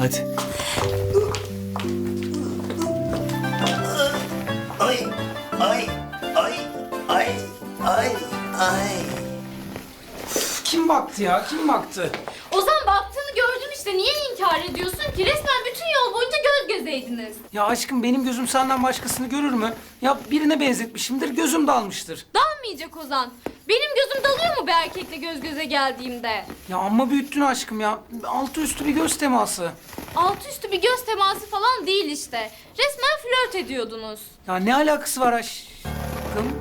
Hadi. Ay, ay, ay, ay, ay, ay. Kim baktı ya? Kim baktı? Ozan baktığını gördün işte. Niye inkar ediyorsun ki? Resmen bütün yol boyunca göz gözeydiniz. Ya aşkım benim gözüm senden başkasını görür mü? Ya birine benzetmişimdir, gözüm dalmıştır. Dalmayacak Ozan. Benim gözüm dalıyor mu bir erkekle göz göze geldiğimde? Ya amma büyüttün aşkım ya. Altı üstü bir göz teması. Altı üstü bir göz teması falan değil işte. Resmen flört ediyordunuz. Ya ne alakası var aşkım?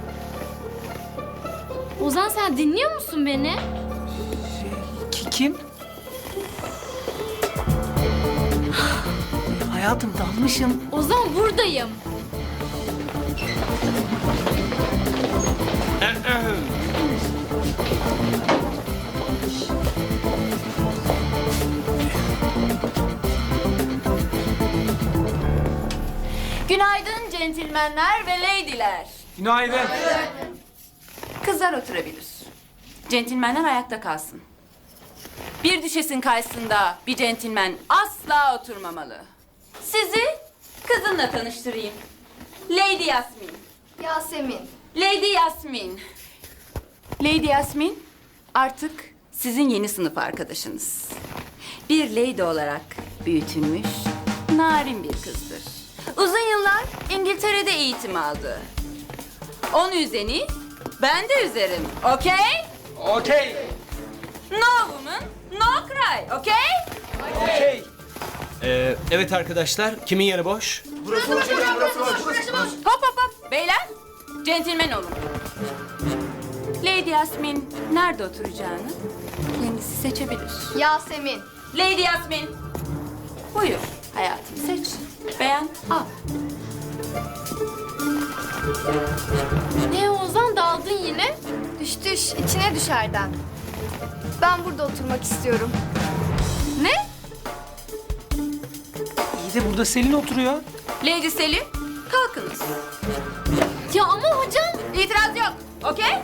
Ozan sen dinliyor musun beni? Ki kim? Hayatım dalmışım. Ozan buradayım. Günaydın centilmenler ve leydiler. Günaydın. Kızlar oturabilir. Centilmenler ayakta kalsın. Bir düşesin karşısında bir centilmen asla oturmamalı. Sizi kızımla tanıştırayım. Lady Yasmin. Yasemin. Lady Yasmin. Lady Yasmin artık sizin yeni sınıf arkadaşınız. Bir lady olarak büyütülmüş narin bir kızdır. Uzun yıllar İngiltere'de eğitim aldı. Onun üzeni ben de üzerim. Okey? Okey. No woman, no cry. Okey? Okey. Ee, evet arkadaşlar, kimin yanı boş? Hop hop hop. Beyler, centilmen olun. Lady Yasmin nerede oturacağını kendisi seçebilir. Yasemin. Lady Yasmin. Buyur hayatım seç. Beğen al. Ne Ozan daldın yine? Düş düş, içine düşerden. Ben burada oturmak istiyorum. Ne? İyi de burada Selin oturuyor. Lady Selin kalkınız. Ya ama hocam. İtiraz yok. Okey?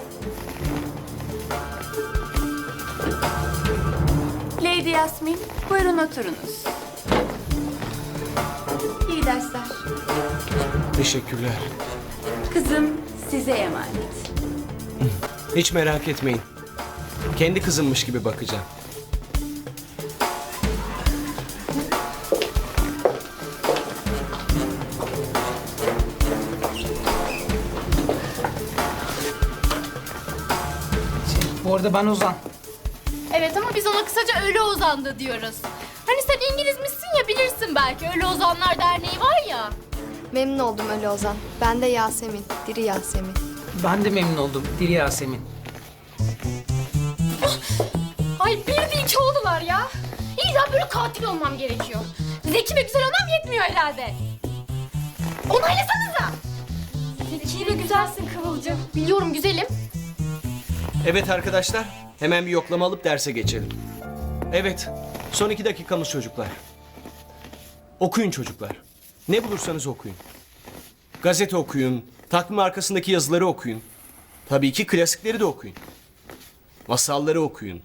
Lady Yasmin buyurun oturunuz. İyi dersler. Teşekkürler. Kızım size emanet. Hiç merak etmeyin. Kendi kızımmış gibi bakacağım. Bu arada ben Ozan. Evet ama biz ona kısaca Ölü Ozan da diyoruz. Sen İngilizmişsin ya bilirsin belki. Ölü Ozanlar Derneği var ya. Memnun oldum öyle Ozan. Ben de Yasemin, Diri Yasemin. Ben de memnun oldum. Diri Yasemin. Ay bir de iki oldular ya. İlla böyle katil olmam gerekiyor. Zeki ve güzel olmam yetmiyor herhalde. Onaylasanıza. Zeki ve güzelsin Kıvılcım. Biliyorum güzelim. Evet arkadaşlar, hemen bir yoklama alıp derse geçelim. Evet, son iki dakikamız çocuklar. Okuyun çocuklar. Ne bulursanız okuyun. Gazete okuyun, takvim arkasındaki yazıları okuyun. Tabii ki klasikleri de okuyun. Masalları okuyun.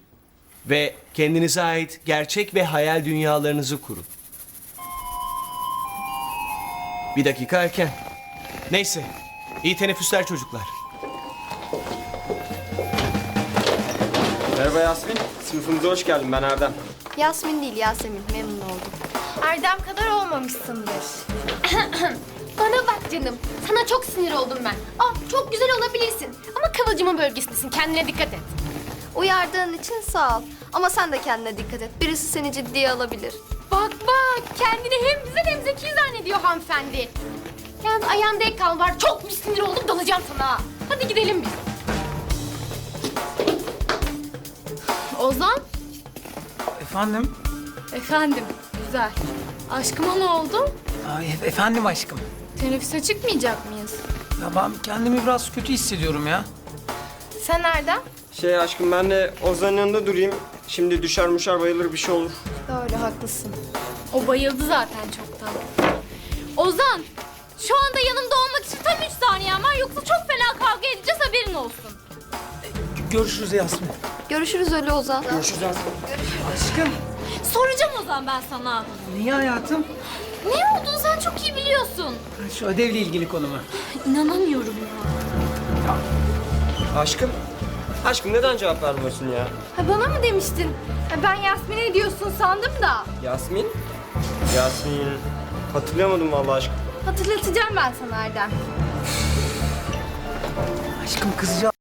Ve kendinize ait gerçek ve hayal dünyalarınızı kurun. Bir dakika erken. Neyse, iyi teneffüsler çocuklar. Merhaba Yasmin. Sınıfımıza hoş geldin. Ben Erdem. Yasemin değil Yasemin, memnun oldum. Erdem kadar olmamışsındır. Bana bak canım. Sana çok sinir oldum ben. Ah çok güzel olabilirsin. Ama kıvılcımın bölgesindesin. Kendine dikkat et. Uyardığın için sağ ol. Ama sen de kendine dikkat et. Birisi seni ciddiye alabilir. Bak bak. Kendini hem güzel hem zeki zannediyor hanımefendi. Yalnız ayağında ek var. Çok bir sinir oldum dalacağım sana. Hadi gidelim biz. Efendim? Efendim. Güzel. Aşkıma ne oldu? Ay, e- efendim aşkım. Teneffüse çıkmayacak mıyız? Ya ben kendimi biraz kötü hissediyorum ya. Sen nereden? Şey aşkım ben de Ozan'ın yanında durayım. Şimdi düşer muşar bayılır bir şey olur. Öyle haklısın. O bayıldı zaten çoktan. Ozan, şu anda yanımda olmak için tam üç saniyen var. Yoksa çok fena kavga edeceğiz haberin olsun. Görüşürüz Yasmin. Görüşürüz öyle Ozan. Aşkım. Soracağım o zaman ben sana. Niye hayatım? Ne olduğunu sen çok iyi biliyorsun. Şu ödevle ilgili konu mu? İnanamıyorum ya. Aşkım. Aşkım neden cevap vermiyorsun ya? Ha, bana mı demiştin? Ha, ben Yasmin'e diyorsun sandım da. Yasmin? Yasmin. Hatırlayamadım vallahi aşkım. Hatırlatacağım ben sana Erdem. Aşkım kızacağım.